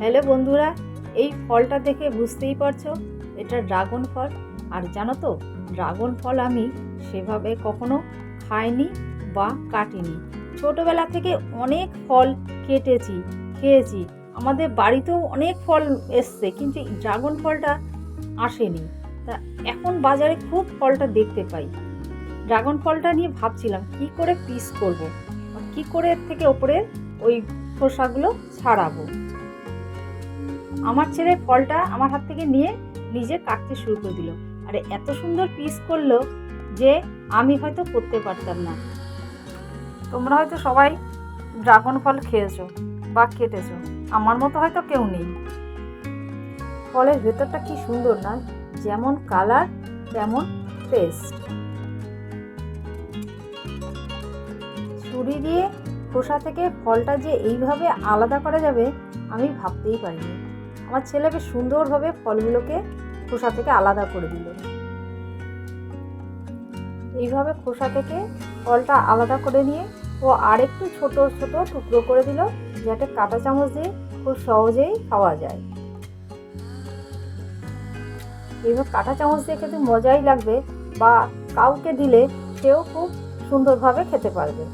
Hello বন্ধুরা, এই ফলটা দেখে বুঝতেই পারছ, এটা ড্রাগন ফল। আর জানো তো, ড্রাগন ফল আমি সেভাবে কখনো খাইনি বা কাটিনি। ছোটোবেলা থেকে অনেক ফল কেটেছি, খেয়েছি। আমাদের বাড়িতেও অনেক ফল এসছে, কিন্তু ড্রাগন ফলটা আসেনি। তা এখন বাজারে খুব ফলটা দেখতে পাই। ড্রাগন ফলটা নিয়ে ভাবছিলাম, কি করে পিস করব? কি করে থেকে ওপরে ওই খোসাগুলো ছাড়াবো? আমার ছেলে ফলটা আমার হাত থেকে নিয়ে নিজে কাটতে শুরু করে দিল। আর, এত সুন্দর পিস করল যে আমি হয়তো করতে পারতাম না। তোমরা হয়তো সবাই ড্রাগন ফল খেয়েছো বা কেটেছো, আমার মতো হয়তো কেউ নেই। ফলের ভেতরটা কি সুন্দর না, যেমন কালার তেমন টেস্ট ছুরি দিয়ে খোসা থেকে ফলটা যে এইভাবে আলাদা করা যাবে, আমি ভাবতেই পারিনি। আমার ছেলে বেশ সুন্দরভাবে ফলগুলোকে খোসা থেকে আলাদা করে দিল। এইভাবে খোসা থেকে ফলটা আলাদা করে নিয়ে ও আরেকটু ছোট ছোট টুকরো করে দিল, যাতে কাঁটা চামচ দিয়ে খুব সহজেই খাওয়া যায়। এইভাবে কাঁটা চামচ দিয়ে খেতে মজাই লাগবে বা কাউকে দিলে সেও খুব সুন্দরভাবে খেতে পারবে।